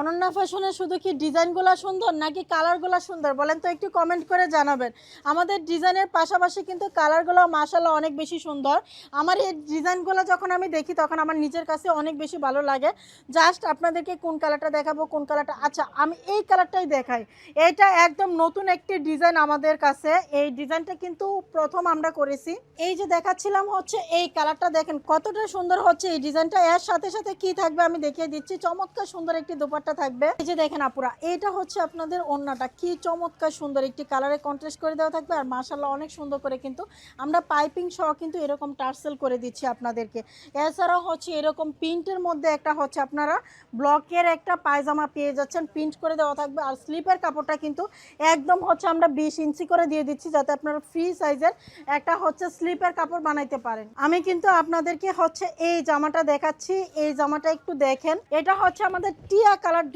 অনন্যা ফ্যাশনে শুধু কি ডিজাইনগুলো সুন্দর নাকি কালারগুলো সুন্দর? বলেন তো একটু কমেন্ট করে জানাবেন। আমাদের ডিজাইনের পাশাপাশি কিন্তু কালারগুলো মাসাল্লাহ অনেক বেশি সুন্দর। আমার এই ডিজাইনগুলো যখন আমি দেখি, তখন আমার নিজের কাছে অনেক বেশি ভালো লাগে। জাস্ট আপনাদেরকে কোন কালারটা দেখাবো, কোন কালারটা? আচ্ছা আমি এই কালারটাই দেখাই। এটা একদম নতুন একটি ডিজাইন আমাদের কাছে। এই ডিজাইনটা কিন্তু প্রথম আমরা করেছি। এই যে দেখাচ্ছিলাম হচ্ছে এই কালারটা দেখেন, কতটা সুন্দর হচ্ছে এই ডিজাইনটা। এর সাথে সাথে কি থাকবে আমি দেখিয়ে দিচ্ছি। চমৎকার সুন্দর একটি দোপাট্টা থাকবে। এই যে দেখেন আপুরা, এটা হচ্ছে আপনাদের ওন্নাটা। কি চমৎকার সুন্দর একটি কালারে কন্ট্রাস্ট করে দেওয়া থাকবে। আর মাশাল্লাহ অনেক সুন্দর করে কিন্তু আমরা পাইপিং সহ কিন্তু এরকম টার্সেল করে দিচ্ছি আপনাদেরকে। এছাড়াও হচ্ছে এরকম প্রিন্টের মধ্যে একটা হচ্ছে আপনারা ব্লকের একটা পায়জামা পেয়ে যাচ্ছেন। প্রিন্ট করে দেওয়া থাকবে। আর স্লিপের কাপড়টা কিন্তু একদম হচ্ছে আমরা বিশ ইঞ্চি করে দিয়ে দিচ্ছি যাতে আপনারা ফ্রি সাইজের একটা হচ্ছে স্লিপের কাপড় বানাইতে পারেন। আমি কিন্তু আপনাদেরকে হচ্ছে এই জামাটা দেখাচ্ছি। এই জামাটা একটু দেখেন। এটা হচ্ছে আমাদের টিয়া কালার